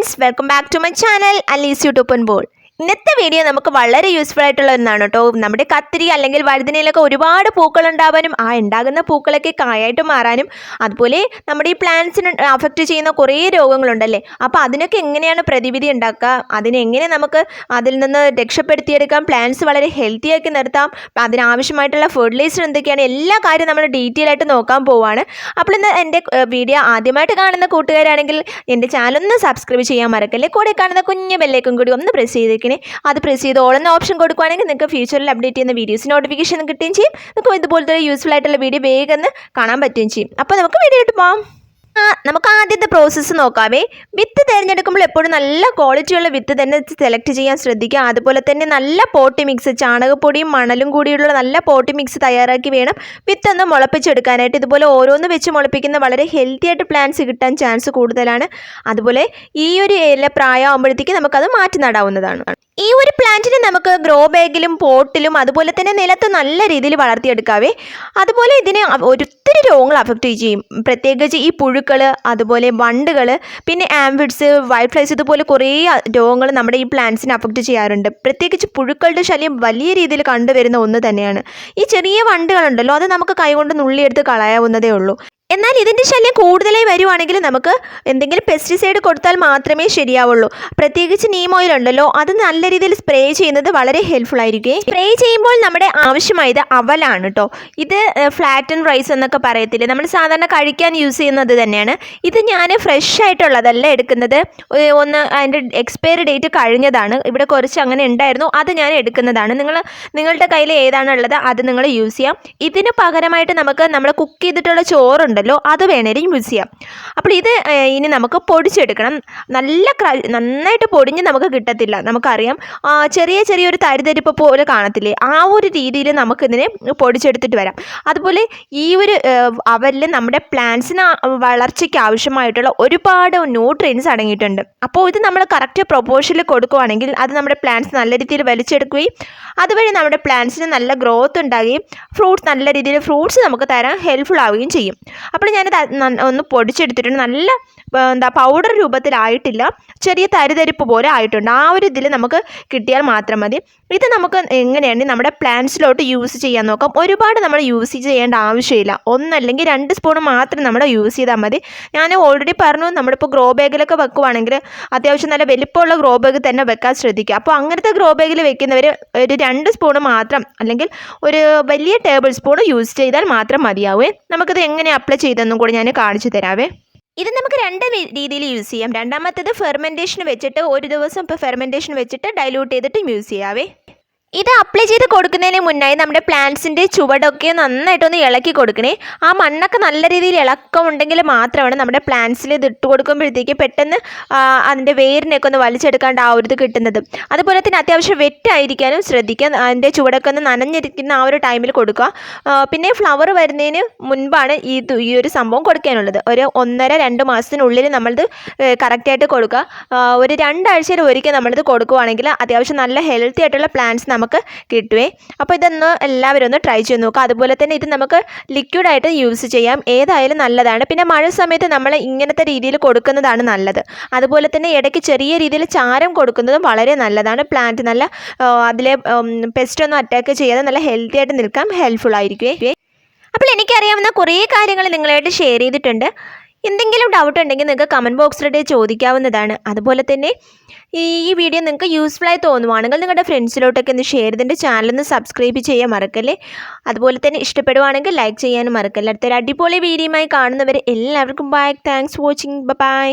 friends welcome back to my channel Ali's YouTube ball ഇന്നത്തെ video നമുക്ക് വളരെ യൂസ്ഫുൾ ആയിട്ടുള്ള ഒന്നാണ് കേട്ടോ. നമ്മുടെ കത്തിരി അല്ലെങ്കിൽ വഴുതനയിലൊക്കെ ഒരുപാട് പൂക്കൾ ഉണ്ടാവാനും ആ ഉണ്ടാകുന്ന പൂക്കളൊക്കെ കായായിട്ട് മാറാനും അതുപോലെ നമ്മുടെ ഈ പ്ലാന്റ്സിന് അഫക്റ്റ് ചെയ്യുന്ന കുറേ രോഗങ്ങളുണ്ടല്ലേ? അപ്പോൾ അതിനൊക്കെ എങ്ങനെയാണ് പ്രതിവിധി ഉണ്ടാക്കുക? അതിനെങ്ങനെ നമുക്ക് അതിൽ നിന്ന് രക്ഷപ്പെടുത്തിയെടുക്കാം? പ്ലാന്റ്സ് വളരെ ഹെൽത്തി ആക്കി നിർത്താം. അതിനാവശ്യമായിട്ടുള്ള ഫെർട്ടിലൈസർ എന്തൊക്കെയാണ്? എല്ലാ കാര്യവും നമ്മൾ ഡീറ്റെയിൽ ആയിട്ട് നോക്കാൻ പോവാണ്. അപ്പോൾ ഇന്ന് എന്റെ വീഡിയോ ആദ്യമായിട്ട് കാണുന്ന കൂട്ടുകാരാണെങ്കിൽ എന്റെ ചാനൽ ഒന്ന് സബ്സ്ക്രൈബ് ചെയ്യാൻ മറക്കല്ലേ? കൂടെ കാണുന്ന കുഞ്ഞു ബെല്ലേക്കും കൂടി ഒന്ന് പ്രസ് ചെയ്തേക്കണേ. അത് പ്രസ് ചെയ്ത് ഓൾ എന്ന ഓപ്ഷൻ കൊടുക്കുകയാണെങ്കിൽ നിങ്ങൾക്ക് ഫ്യൂച്ചറിൽ അപ്ഡേറ്റ് ചെയ്യുന്ന വീഡിയോസ് നോട്ടിഫിക്കേഷൻ കിട്ടുകയും ചെയ്യും. നിങ്ങൾക്ക് ഇതുപോലത്തെ യൂസ്ഫുൾ ആയിട്ടുള്ള വീഡിയോ വേഗം കാണാൻ പറ്റുകയും ചെയ്യും. അപ്പോൾ നമുക്ക് വീഡിയോ ഇട്ട് പോകാം നമുക്ക് ആദ്യത്തെ പ്രോസസ്സ് നോക്കാമേ വിത്ത് തിരഞ്ഞെടുക്കുമ്പോൾ എപ്പോഴും നല്ല ക്വാളിറ്റിയുള്ള വിത്ത് തന്നെ സെലക്ട് ചെയ്യാൻ ശ്രദ്ധിക്കുക. അതുപോലെ തന്നെ നല്ല പോട്ടി മിക്സ് ചാണകപ്പൊടിയും മണലും കൂടിയുള്ള നല്ല പോട്ടി മിക്സ് തയ്യാറാക്കി വേണം വിത്ത് ഒന്ന് മുളപ്പിച്ചെടുക്കാനായിട്ട്. ഇതുപോലെ ഓരോന്ന് വെച്ച് മുളപ്പിക്കുന്ന വളരെ ഹെൽത്തി ആയിട്ട് പ്ലാന്റ്സ് കിട്ടാൻ ചാൻസ് കൂടുതലാണ്. അതുപോലെ ഈ ഒരു ഇല പ്രായമാകുമ്പോഴത്തേക്ക് നമുക്കത് മാറ്റി നടാവുന്നതാണ്. ഈ ഒരു പ്ലാന്റിനെ നമുക്ക് ഗ്രോ ബാഗിലും പോട്ടിലും അതുപോലെ തന്നെ നിലത്ത് നല്ല രീതിയിൽ വളർത്തിയെടുക്കാവേ. അതുപോലെ ഇതിനെ ഒത്തിരി രോഗങ്ങൾ അഫക്റ്റ് ചെയ്യും പ്രത്യേകിച്ച് ഈ പുഴുക്കൾ അതുപോലെ വണ്ടുകൾ പിന്നെ ആംബിഡ്സ് വൈറ്റ് ഫ്ലൈസ് ഇതുപോലെ കുറേ രോഗങ്ങൾ നമ്മുടെ ഈ പ്ലാന്റ്സിനെ അഫക്റ്റ് ചെയ്യാറുണ്ട്. പ്രത്യേകിച്ച് പുഴുക്കളുടെ ശല്യം വലിയ രീതിയിൽ കണ്ടുവരുന്ന ഒന്ന് തന്നെയാണ്. ഈ ചെറിയ വണ്ടുകളുണ്ടല്ലോ അത് നമുക്ക് കൈകൊണ്ട് നുള്ളിയെടുത്ത് കളയാവുന്നതേ ഉള്ളൂ. എന്നാൽ ഇതിന്റെ ശല്യം കൂടുതലായി വരുവാണെങ്കിൽ നമുക്ക് എന്തെങ്കിലും പെസ്റ്റിസൈഡ് കൊടുത്താൽ മാത്രമേ ശരിയാവുള്ളൂ. പ്രത്യേകിച്ച് നീം ഓയിൽ ഉണ്ടല്ലോ അത് നല്ല രീതിയിൽ സ്പ്രേ ചെയ്യുന്നത് വളരെ ഹെൽപ്ഫുൾ ആയിരിക്കും. സ്പ്രേ ചെയ്യുമ്പോൾ നമ്മുടെ ആവശ്യമായത് അവലാണ് കേട്ടോ ഇത് ഫ്ലാറ്റ് ആൻഡ് റൈസ് എന്നൊക്കെ പറയത്തില്ലേ? നമ്മൾ സാധാരണ കഴിക്കാൻ യൂസ് ചെയ്യുന്നത് തന്നെയാണ്. ഇത് ഞാൻ ഫ്രഷ് ആയിട്ടുള്ളതല്ല എടുക്കുന്നത്. ഒന്ന് അതിന്റെ എക്സ്പയറി ഡേറ്റ് കഴിഞ്ഞതാണ്. ഇവിടെ കുറച്ച് അങ്ങനെ ഉണ്ടായിരുന്നു അത് ഞാൻ എടുക്കുന്നതാണ്. നിങ്ങൾ നിങ്ങളുടെ കയ്യിൽ ഏതാണുള്ളത് അത് നിങ്ങൾ യൂസ് ചെയ്യാം. ഇതിന് പകരമായിട്ട് നമുക്ക് നമ്മൾ കുക്ക് ചെയ്തിട്ടുള്ള ചോറുണ്ടല്ലോ അത് വേണേലും യൂസ് ചെയ്യാം. അപ്പോൾ ഇത് ഇനി നമുക്ക് പൊടിച്ചെടുക്കണം. നല്ല നന്നായിട്ട് പൊടിഞ്ഞ് നമുക്ക് കിട്ടത്തില്ല നമുക്കറിയാം. ചെറിയ ചെറിയൊരു തരിതരിപ്പ് പോലെ കാണത്തില്ലേ? ആ ഒരു രീതിയിൽ നമുക്കിതിനെ പൊടിച്ചെടുത്തിട്ട് വരാം. അതുപോലെ ഈ ഒരു അവരിൽ നമ്മുടെ പ്ലാന്റ്സിന് വളർച്ചയ്ക്ക് ആവശ്യമായിട്ടുള്ള ഒരുപാട് ന്യൂട്രിയൻസ് അടങ്ങിയിട്ടുണ്ട്. അപ്പോൾ ഇത് നമ്മൾ കറക്റ്റ് പ്രൊപ്പോഷനിൽ കൊടുക്കുവാണെങ്കിൽ അത് നമ്മുടെ പ്ലാന്റ്സ് നല്ല രീതിയിൽ വലിച്ചെടുക്കുകയും അതുവഴി നമ്മുടെ പ്ലാന്റ്സിന് നല്ല ഗ്രോത്ത് ഉണ്ടാകുകയും ഫ്രൂട്ട്സ് നല്ല രീതിയിൽ ഫ്രൂട്ട്സ് നമുക്ക് തരാൻ ഹെൽപ്ഫുൾ ആവുകയും ചെയ്യും. അപ്പോൾ ഞാനത് ഒന്ന് പൊടിച്ചെടുത്തിട്ടുണ്ട്. നല്ല എന്താ പൗഡർ രൂപത്തിലായിട്ടില്ല. ചെറിയ തരിതരിപ്പ് പോലെ ആയിട്ടുണ്ട്. ആ ഒരു ഇതിൽ നമുക്ക് കിട്ടിയാൽ മാത്രം മതി. ഇത് നമുക്ക് എങ്ങനെയാണ് നമ്മുടെ പ്ലാന്റ്സിലോട്ട് യൂസ് ചെയ്യാൻ നോക്കാം. ഒരുപാട് നമ്മൾ യൂസ് ചെയ്യേണ്ട ആവശ്യമില്ല. ഒന്നല്ലെങ്കിൽ രണ്ട് സ്പൂൺ മാത്രം നമ്മൾ യൂസ് ചെയ്താൽ മതി. ഞാൻ ഓൾറെഡി പറഞ്ഞു നമ്മളിപ്പോൾ ഗ്രോ ബാഗിലൊക്കെ വെക്കുവാണെങ്കിൽ അത്യാവശ്യം നല്ല വലിപ്പമുള്ള ഗ്രോ ബാഗ് തന്നെ വെക്കാൻ ശ്രദ്ധിക്കുക. അപ്പോൾ അങ്ങനത്തെ ഗ്രോ ബാഗിൽ വെക്കുന്നവർ ഒരു രണ്ട് സ്പൂൺ മാത്രം അല്ലെങ്കിൽ ഒരു വലിയ ടേബിൾ സ്പൂൺ യൂസ് ചെയ്താൽ മാത്രം മതിയാവേ. നമുക്കിത് എങ്ങനെ അപ്ലൈ ചെയ്തെന്നും കൂടി ഞാൻ കാണിച്ചു തരാവേ. ഇത് നമുക്ക് രണ്ട് രീതിയിൽ യൂസ് ചെയ്യാം. രണ്ടാമത്തേത് ഫെർമെന്റേഷൻ വെച്ചിട്ട് ഒരു ദിവസം ഇപ്പോൾ ഫെർമെന്റേഷൻ വെച്ചിട്ട് ഡൈലൂട്ട് ചെയ്തിട്ട് യൂസ് ചെയ്യാവേ. ഇത് അപ്ലൈ ചെയ്ത് കൊടുക്കുന്നതിന് മുന്നായി നമ്മുടെ പ്ലാന്റ്സിന്റെ ചുവടൊക്കെ നന്നായിട്ടൊന്ന് ഇളക്കി കൊടുക്കണേ. ആ മണ്ണൊക്കെ നല്ല രീതിയിൽ ഇളക്കം ഉണ്ടെങ്കിൽ മാത്രമാണ് നമ്മുടെ പ്ലാന്റ്സിൽ ഇത് ഇട്ട് കൊടുക്കുമ്പോഴത്തേക്ക് പെട്ടെന്ന് അതിന്റെ വേരിനെയൊക്കെ ഒന്ന് വലിച്ചെടുക്കാണ്ട് ആ ഒരു ഇത് കിട്ടുന്നത്. അതുപോലെ തന്നെ അത്യാവശ്യം വെറ്റായിരിക്കാനും ശ്രദ്ധിക്കുക അതിന്റെ ചുവടൊക്കെ ഒന്ന് നനഞ്ഞിരിക്കുന്ന ആ ഒരു ടൈമിൽ കൊടുക്കുക. പിന്നെ ഫ്ലവർ വരുന്നതിന് മുൻപാണ് ഇത് ഈ ഒരു സംഭവം കൊടുക്കാനുള്ളത്. ഒരു ഒന്നര രണ്ട് മാസത്തിനുള്ളിൽ നമ്മളിത് കറക്റ്റായിട്ട് കൊടുക്കുക. ഒരു രണ്ടാഴ്ചയിൽ ഒരിക്കൽ നമ്മളിത് കൊടുക്കുകയാണെങ്കിൽ അത്യാവശ്യം നല്ല ഹെൽത്തി ആയിട്ടുള്ള പ്ലാന്റ്സ് നമുക്ക് കിട്ടുവേ. അപ്പോൾ ഇതൊന്ന് എല്ലാവരും ഒന്ന് ട്രൈ ചെയ്ത് നോക്കുക അതുപോലെ തന്നെ ഇത് നമുക്ക് ലിക്വിഡായിട്ട് യൂസ് ചെയ്യാം. ഏതായാലും നല്ലതാണ്. പിന്നെ മഴ സമയത്ത് നമ്മൾ ഇങ്ങനത്തെ രീതിയിൽ കൊടുക്കുന്നതാണ് നല്ലത്. അതുപോലെ തന്നെ ഇടയ്ക്ക് ചെറിയ രീതിയിൽ ചാരം കൊടുക്കുന്നതും വളരെ നല്ലതാണ്. പ്ലാന്റ് നല്ല അതിലെ പെസ്റ്റ് ഒന്നും അറ്റാക്ക് ചെയ്യാതെ നല്ല ഹെൽത്തി ആയിട്ട് നിൽക്കാം. ഹെൽപ്ഫുൾ ആയിരിക്കുമേ അപ്പോൾ എനിക്കറിയാവുന്ന കുറേ കാര്യങ്ങൾ നിങ്ങളായിട്ട് ഷെയർ ചെയ്തിട്ടുണ്ട്. എന്തെങ്കിലും ഡൗട്ട് ഉണ്ടെങ്കിൽ നിങ്ങൾക്ക് കമന്റ് ബോക്സിലിട്ട് ചോദിക്കാവുന്നതാണ്. അതുപോലെ തന്നെ ഈ വീഡിയോ നിങ്ങൾക്ക് യൂസ്ഫുൾ ആയി തോന്നുവാണെങ്കിൽ നിങ്ങളുടെ ഫ്രണ്ട്സിലോട്ടൊക്കെ ഒന്ന് ഷെയർ ചെയ്തിട്ട് ചാനലൊന്ന് സബ്സ്ക്രൈബ് ചെയ്യാൻ മറക്കല്ലേ? അതുപോലെ തന്നെ ഇഷ്ടപ്പെടുവാണെങ്കിൽ ലൈക്ക് ചെയ്യാനും മറക്കല്ലേ? അടുത്തൊരു അടിപൊളി വീഡിയോയുമായി കാണുന്നവരെ എല്ലാവർക്കും ബൈ താങ്ക്സ് വാച്ചിങ് ബൈ